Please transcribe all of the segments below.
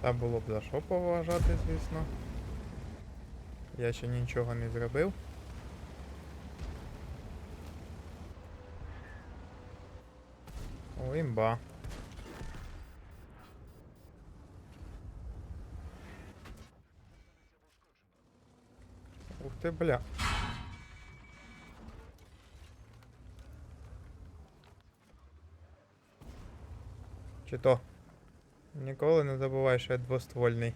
Та було б за що поважати, звісно. Я ще нічого не зробив. О, імба. Ух ти, бля. Чи то? Ніколи не забувай, що я двоствольний.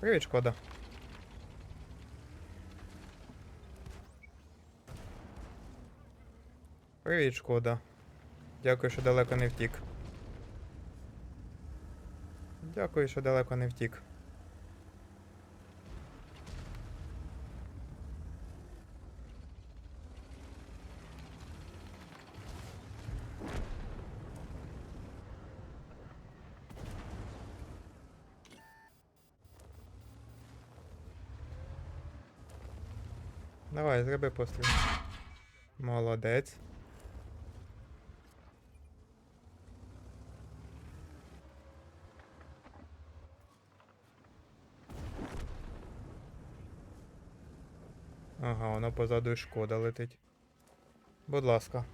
Привіт, шкода. Привіт, шкода. Дякую, що далеко не втік. Дякую, що далеко не втік. Давай, зроби постріл. Молодець. Ага, воно позаду і шкода летить. Будь ласка.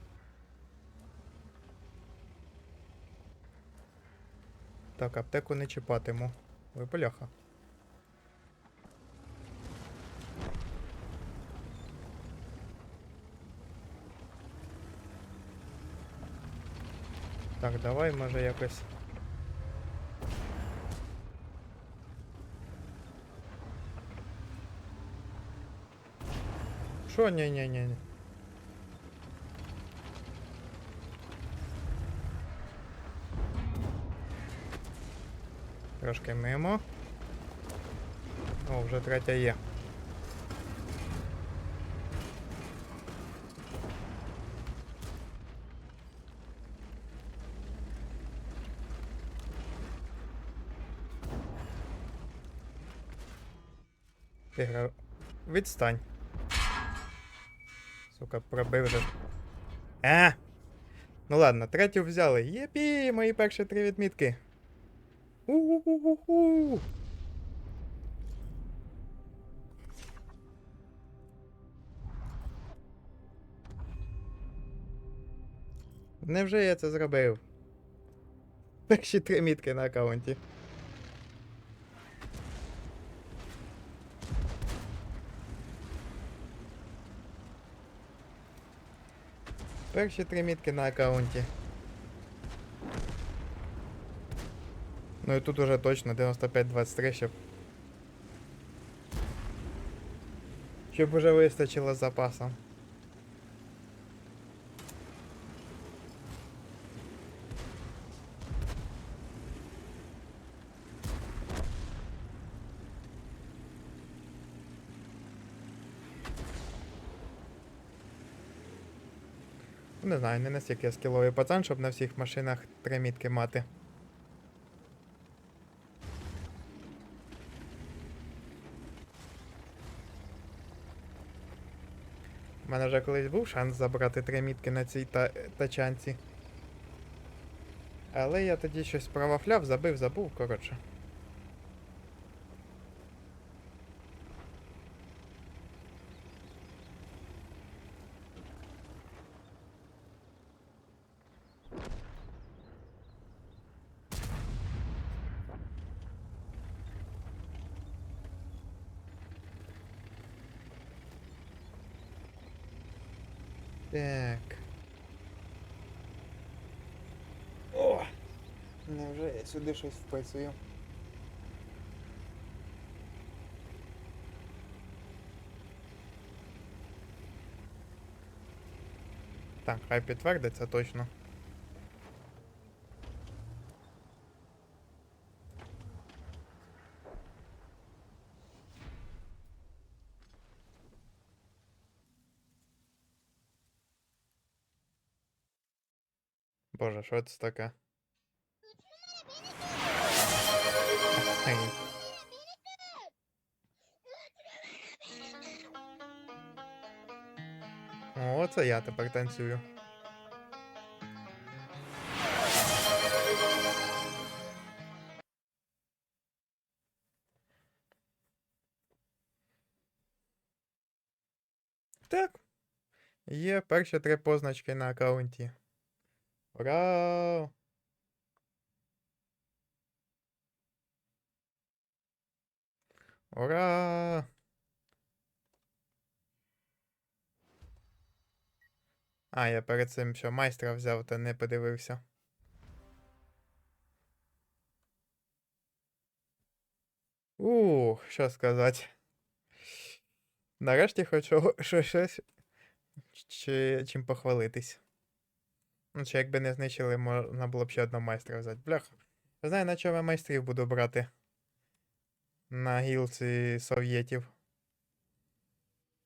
Так, аптеку не чіпатиму. Ой, бляха. Так, давай, може якось. Що? Ні-ні-ні. Трошки мимо. О, вже третя є. Тигра, відстань. Сука, пробив же. Е! Ну ладно, третю взяли. Єпі, мої перші три відмітки. У-у-у-у-у. Невже я це зробив? Перші три мітки на аккаунті. Перші три мітки на аккаунті. Ну і тут уже точно 95-23, щоб. Щоб уже вистачило запасом. Не знаю, не настільки скіловий пацан, щоб на всіх машинах три мітки мати. У мене вже колись був шанс забрати три мітки на цій та- тачанці. Але я тоді щось провафляв, забив, забув, коротше. Так. О! Невже я сюди щось вписую? Так, хай підтвердиться точно. Боже, що це таке? О, це я тепер танцюю. Так. Є перші три позначки на аккаунті. Ура! Ура! А, я перед цим що майстра взяв та не подивився. Ух, що сказати. Нарешті хочу щось чи, чим похвалитись. Ну, чи якби не знищили, можна було б ще одного майстра взяти. Бляха. Знаю, на чому я майстрів буду брати. На гілці совєтів.